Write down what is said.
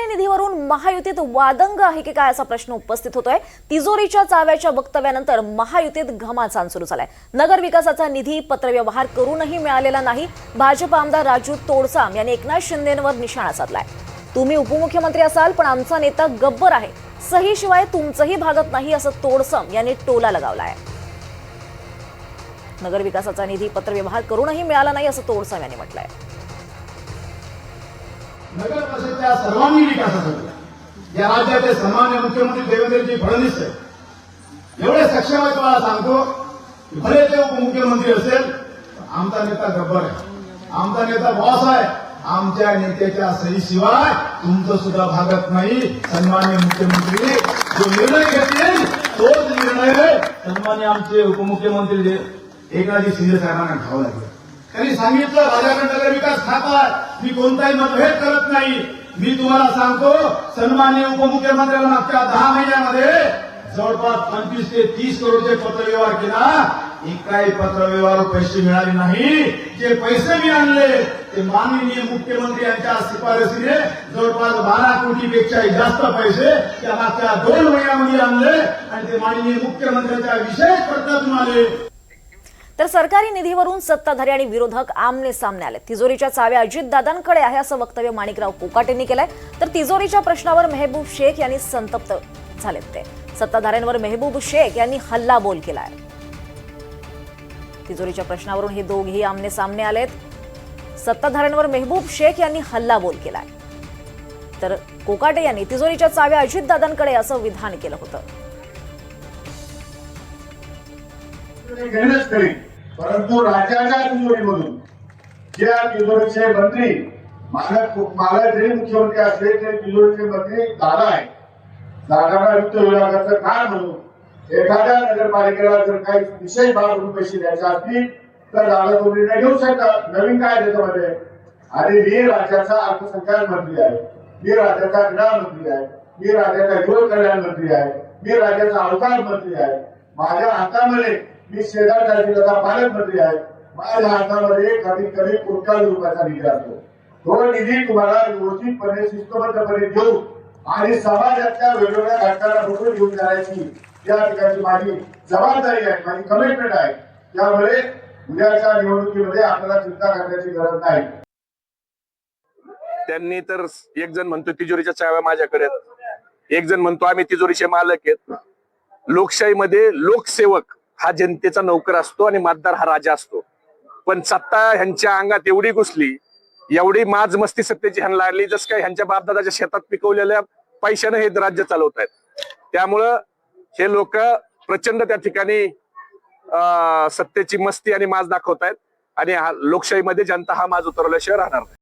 सरकारी निधीवरून महायुतीत वादंग आहे की काय असा प्रश्न उपस्थित होतोय? तिजोरीच्या चाव्याच्या वक्तव्यानंतर महायुतीत घमासान सुरू झालाय. नगर विकासाचा निधी पत्रव्यवहार करूनही मिळालेला नाही. भाजप आमदार राजू तोडसाम यांनी एकनाथ शिंदेंवर निशाणा साधलाय. तुम्ही उपमुख्यमंत्री असाल पण आमचा नेता गब्बर आहे. सही शिवाय तुमचंही भागत नाही असं तोडसम यांनी टोला लगावलाय. नगर विकासाचा निधी पत्रव्यवहार करूनही मिळाला नाही असं तोडसम यांनी म्हटलंय. नगर परिषदेच्या सर्वांगीण विकासासाठी या राज्याचे सन्मान्य मुख्यमंत्री देवेंद्रजी फडणवीस साहेब एवढे सक्षम आहे तुम्हाला सांगतो की भले ते उपमुख्यमंत्री असेल आमचा नेता गब्बर आहे. आमचा नेता बॉस आहे. आमच्या नेत्याच्या सहीशिवाय तुमचं सुद्धा भागत नाही. सन्मान्य मुख्यमंत्री जो निर्णय घेतील तोच निर्णय सन्मान्य आमचे उपमुख्यमंत्री जे एकनाथजी शिंदे साहेबांना घ्यावं लागेल. त्यांनी सांगितलं माझ्याकडे नगर विकास खाता आहे. मी कोणताही मतभेद करत नाही. मी तुम्हाला सांगतो सन्माननीय उपमुख्यमंत्र्यांना मागच्या दहा महिन्यामध्ये जवळपास पंचवीस ते तीस करोडचे पत्रव्यवहार केला. एकाही पत्रव्यवहार पैसे मिळाले नाही. जे पैसे मी आणले ते माननीय मुख्यमंत्री यांच्या शिफारसीने जवळपास बारा कोटीपेक्षाही जास्त पैसे त्या मागच्या दोन महिन्यामध्ये आणले आणि ते माननीय मुख्यमंत्र्यांच्या विशेष पत्रातून आले. तर सरकारी निधीवरून सत्ताधारी आणि विरोधक आमने सामने आले तिजोरीच्या चाव्या अजितदादांकडे आहे असं वक्तव्य माणिकराव कोकाटेंनी केलंय. तर तिजोरीच्या प्रश्नावर मेहबूब शेख यांनी संतप्त झालेत ते. सत्ताधाऱ्यांवर मेहबूब शेख यांनी हल्लाबोल केलाय. तिजोरीच्या प्रश्नावरून हे दोघेही आमने सामने आलेत. सत्ताधाऱ्यांवर मेहबूब शेख यांनी हल्लाबोल केलाय. तर कोकाटे यांनी तिजोरीच्या चाव्या अजितदादांकडे असं विधान केलं होतं. परंतु राज्याच्या तिजोरीमधून ज्या तिजोरीचे मंत्री मला मालक जरी मुख्यमंत्री असले तरी तिजोरीचे मंत्री दादा आहे दादाला वित्त विभागाचं काय म्हणून एखाद्या नगरपालिकेला जर काही विशेष भाग म्हणून पैसे द्यायचे असतील तर दादा तो निर्णय घेऊ शकतात नवीन काय त्याच्यामध्ये? आणि मी राज्याचा अल्पसंख्याक मंत्री आहे. मी राज्याचा क्रीडा मंत्री आहे. मी राज्याचा युवक कल्याण मंत्री आहे. मी राज्याचा अवकाश मंत्री आहे. माझ्या हातामध्ये मी शेजार तालुक्याचा पालकमंत्री आहे. माझ्या हातामध्ये कमीत कमी कोट्यावधी रुपयाचा निधी असतो. तो निधी तुम्हाला व्यवस्थितपणे शिस्तबद्धपणे देऊ आणि समाजातल्या वेगवेगळ्या घटकांना बघून घेऊन जाण्याची या ठिकाणी माझी जबाबदारी आहे माझी कमिटमेंट आहे. त्यामुळे उद्याच्या निवडणुकीमध्ये आपल्याला चिंता करण्याची गरज नाही. त्यांनी तर एक जण म्हणतो तिजोरीच्या चाव्या माझ्याकडे एक जण म्हणतो आम्ही तिजोरीचे मालक आहेत. लोकशाहीमध्ये लोकसेवक हा जनतेचा नौकर असतो आणि मतदार हा राजा असतो. पण सत्ता ह्यांच्या अंगात एवढी घुसली एवढी माज मस्ती सत्तेची ह्यांना लागली जस काय ह्यांच्या बापदादाच्या शेतात पिकवलेल्या पैशानं हे राज्य चालवत आहेत त्यामुळं हे लोक प्रचंड त्या ठिकाणी अं, सत्तेची मस्ती आणि माज दाखवत आहेत आणि लोकशाहीमध्ये जनता हा माज उतरवल्याशिवाय राहणार नाही.